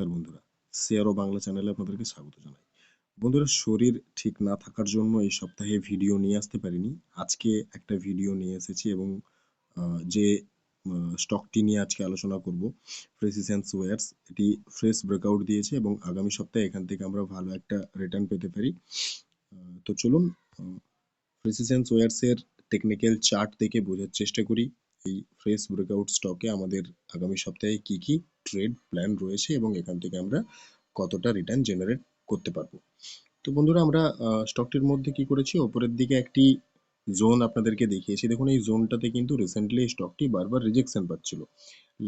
নমস্কার বন্ধুরা। শেয়ার বাংলা চ্যানেলে আপনাদেরকে স্বাগত জানাই। বন্ধুরা, শরীর ঠিক না থাকার জন্য এই সপ্তাহে ভিডিও নিয়ে আসতে পারিনি। আজকে একটা ভিডিও নিয়ে এসেছি এবং যে স্টকটি নিয়ে আজকে আলোচনা করব প্রেসিসেন্স ওয়ার্স এটি ফ্রেশ ব্রেকআউট দিয়েছে এবং আগামী সপ্তাহে এখান থেকে আমরা ভালো একটা রিটার্ন পেতে পারি। তো চলুন প্রেসিসেন্স ওয়ার্সের টেকনিক্যাল চার্ট দেখে বোঝার চেষ্টা করি। এই ফ্রেশ ব্রেকআউট স্টকে আমাদের আগামী সপ্তাহে কি কি ট্রেড প্ল্যান রয়েছে এবং এখান থেকে আমরা কতটা রিটার্ন জেনারেট করতে পারব? তো বন্ধুরা, আমরা স্টকটির মধ্যে কি করেছি? ওপরের দিকে একটি জোন আপনাদেরকে দেখিয়েছি। দেখুন, এই জোনটাতে কিন্তু রিসেন্টলি স্টকটি বারবার রিজেকশন পাচ্ছিল।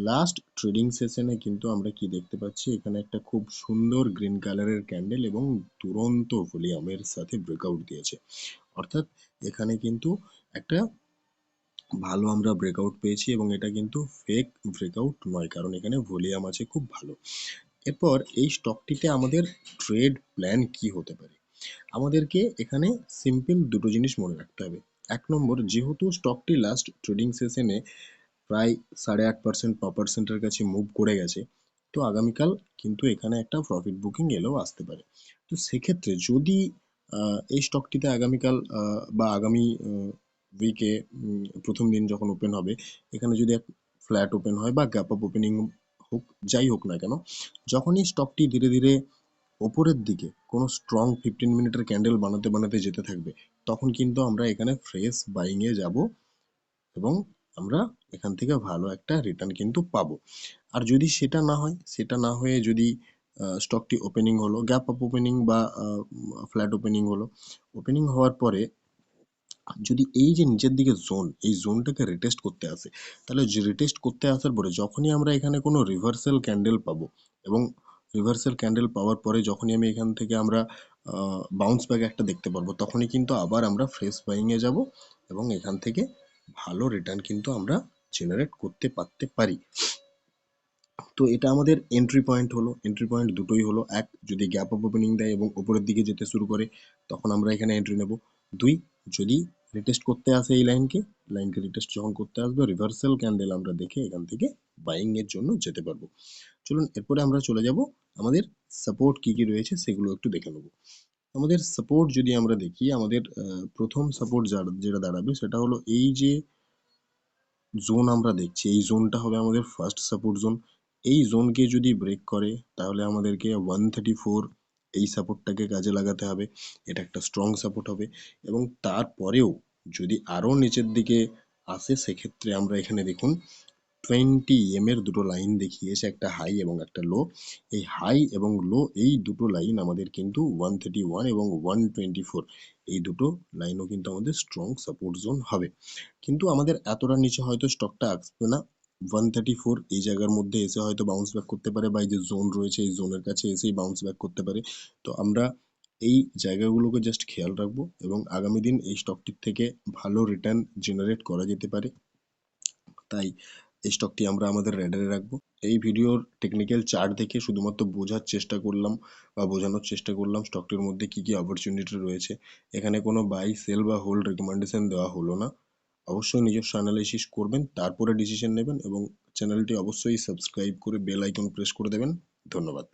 লাস্ট ট্রেডিং সেশনে কিন্তু আমরা কি দেখতে পাচ্ছি? এখানে একটা খুব সুন্দর গ্রিন কালারের ক্যান্ডেল এবং দুরন্ত ভলিউমের সাথে ব্রেকআউট দিয়েছে। অর্থাৎ এখানে কিন্তু একটা ভালো আমরা ব্রেকআউট পেয়েছি এবং এটা কিন্তু ফেক ব্রেকআউট নয়, কারণ এখানে ভলিউম আছে খুব ভালো। এরপর এই স্টকটিতে আমাদের ট্রেড প্ল্যান কি হতে পারে? আমাদেরকে এখানে সিম্পল দুটো জিনিস মনে রাখতে হবে। এক নম্বর, যেহেতু স্টকটি লাস্ট ট্রেডিং সেশনে প্রায় সাড়ে আট পার্সেন্ট ন পার্সেন্টের কাছে মুভ করে গেছে, তো আগামীকাল কিন্তু এখানে একটা প্রফিট বুকিং এলেও আসতে পারে। তো সেক্ষেত্রে যদি এই স্টকটিতে আগামীকাল বা আগামী উইকে প্রথম দিন যখন ওপেন হবে, এখানে যদি ফ্ল্যাট ওপেন হয় বা গ্যাপ আপ ওপেনিং হোক, যাই হোক না কেন, যখনই স্টকটি ধীরে ধীরে ওপরের দিকে কোনো স্ট্রং ফিফটিন মিনিটের ক্যান্ডেল বানাতে বানাতে যেতে থাকবে, তখন কিন্তু আমরা এখানে ফ্রেশ বাইংয়ে যাব এবং আমরা এখান থেকে ভালো একটা রিটার্ন কিন্তু পাবো। আর যদি সেটা না হয়, সেটা না হয়ে যদি স্টকটি ওপেনিং হলো গ্যাপ আপ ওপেনিং বা ফ্ল্যাট ওপেনিং হলো ওপেনিং হওয়ার পরে যদি এই যে নিচের দিকে জোন এই জোনটাকে রিটেস্ট করতে আসে, তাহলে রিটেস্ট করতে আসার পরে যখনই আমরা এখানে কোনো রিভার্সাল ক্যান্ডেল পাবো এবং রিভার্সাল ক্যান্ডেল পাওয়ার পরে যখনই আমি এখান থেকে আমরা বাউন্স ব্যাক একটা দেখতে পারব, তখনই কিন্তু আবার আমরা ফ্রেশ বাইংয়ে যাব এবং এখান থেকে ভালো রিটার্ন কিন্তু আমরা জেনারেট করতে পারতে পারি। তো এটা আমাদের এন্ট্রি পয়েন্ট হলো এন্ট্রি পয়েন্ট দুটোই হলো, এক যদি গ্যাপ আপ ওপেনিং দেয় এবং উপরের দিকে যেতে শুরু করে, তখন আমরা এখানে এন্ট্রি নেব। দুই যদি রিটেস্ট করতে আসে এই লাইনকে লাইনকে রিটেস্ট যখন করতে আসবে রিভার্সাল ক্যান্ডেল আমরা দেখে এখান থেকে বাইং এর জন্য যেতে পারব। চলুন এরপরে আমরা চলে যাব, আমাদের সাপোর্ট কি কি রয়েছে সেগুলো একটু দেখে নেব। আমাদের সাপোর্ট যদি আমরা দেখি, আমাদের প্রথম সাপোর্ট যেটা দাঁড়াবে সেটা হলো এই যে জোন আমরা দেখছি, এই জোনটা হবে আমাদের ফার্স্ট সাপোর্ট জোন এই জোনকে যদি ব্রেক করে, তাহলে আমাদেরকে ওয়ান থার্টি ফোর এই সাপোর্টটাকে কাজে লাগাতে হবে। এটা একটা স্ট্রং সাপোর্ট হবে এবং তারপরেও যদি আরও নিচের দিকে আসে, সেক্ষেত্রে আমরা এখানে দেখুন টোয়েন্টি এম এর দুটো লাইন দেখিয়েছে, একটা হাই এবং একটা লো এই হাই এবং লো এই দুটো লাইন আমাদের কিন্তু ওয়ান থার্টি ওয়ান এবং ওয়ান টোয়েন্টি ফোর এই দুটো লাইনও কিন্তু আমাদের স্ট্রং সাপোর্ট জোন হবে। কিন্তু আমাদের এতটা নিচে হয়তো স্টকটা আসবে না। ওয়ান থার্টি ফোর এই জায়গার মধ্যে এসে হয়তো বাউন্স ব্যাক করতে পারে বা এই যে জোন রয়েছে, এই জোনের কাছে এসেই বাউন্স ব্যাক করতে পারে। তো আমরা এই জায়গাগুলোকে জাস্ট খেয়াল রাখব এবং আগামী দিন এই স্টকটির থেকে ভালো রিটার্ন জেনারেট করা যেতে পারে। তাই এই স্টকটি আমরা আমাদের রেডারে রাখব। এই ভিডিওর টেকনিক্যাল চার্ট দেখে শুধুমাত্র বোঝার চেষ্টা করলাম বা বোঝানোর চেষ্টা করলাম স্টকটির মধ্যে কি কি অপরচুনিটি রয়েছে। এখানে কোনো বাই সেল বা হোল্ড রেকমেন্ডেশন দেওয়া হলো না। অবশ্যই নিজস্ব অ্যানালাইসিস করবেন, তারপরে ডিসিশন নেবেন এবং চ্যানেলটি অবশ্যই সাবস্ক্রাইব করে বেল আইকন প্রেস করে দেবেন। ধন্যবাদ।